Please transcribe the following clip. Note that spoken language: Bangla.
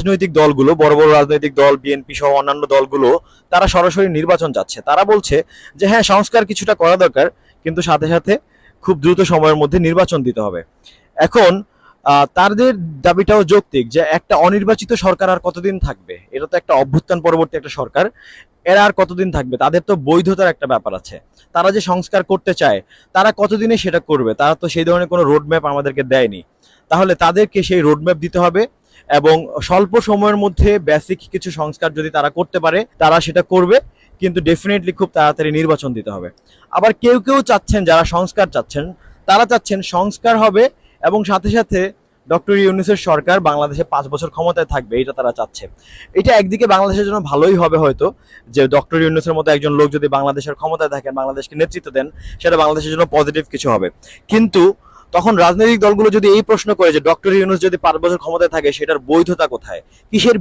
রাজনৈতিক দলগুলো, বড় বড় রাজনৈতিক দল বিএনপি সহ অন্যান্য দলগুলো, তারা সরাসরি নির্বাচন যাচ্ছে তারা বলছে যে হ্যাঁ সংস্কার কিছুটা করা দরকার, কিন্তু সাথে সাথে খুব দ্রুত সময়ের মধ্যে নির্বাচন দিতে হবে। এখন তাদের দাবিটাও যৌক্তিক যে, একটা অনির্বাচিত সরকার আর কতদিন থাকবে? এটা তো একটা অভ্যুত্থান পরবর্তী একটা সরকার, এরা আর কতদিন থাকবে? তাদের তো বৈধতার একটা ব্যাপার আছে। তারা যে সংস্কার করতে চায়, তারা কতদিনে সেটা করবে? তারা তো সেই ধরনের কোনো রোডম্যাপ আমাদেরকে দেয়নি। তাহলে তাদেরকে সেই রোডম্যাপ দিতে হবে এবং স্বল্প সময়ের মধ্যে বেসিক কিছু সংস্কার যদি তারা করতে পারে, তারা সেটা করবে, কিন্তু ডেফিনেটলি খুব তাড়াতাড়ি নির্বাচন দিতে হবে। আবার কেউ কেউ চাচ্ছেন, যারা সংস্কার চাচ্ছেন, তারা চাচ্ছেন সংস্কার হবে এবং সাথে সাথে ডক্টর ইউনুসের সরকার বাংলাদেশে পাঁচ বছর ক্ষমতায় থাকবে এটা তারা চাচ্ছে। এটা একদিকে বাংলাদেশের জন্য ভালোই হবে হয়তো, যে ডক্টর ইউনুসের মতো একজন লোক যদি বাংলাদেশের ক্ষমতায় থাকেন, বাংলাদেশকে নেতৃত্ব দেন, সেটা বাংলাদেশের জন্য পজিটিভ কিছু হবে। কিন্তু তখন রাজনৈতিক দলগুলো যদি এই প্রশ্ন করে যে ডক্টর ইউনুস যদি পাঁচ বছর ক্ষমতায় থাকে, সেটার বৈধতা কোথায়? কিসের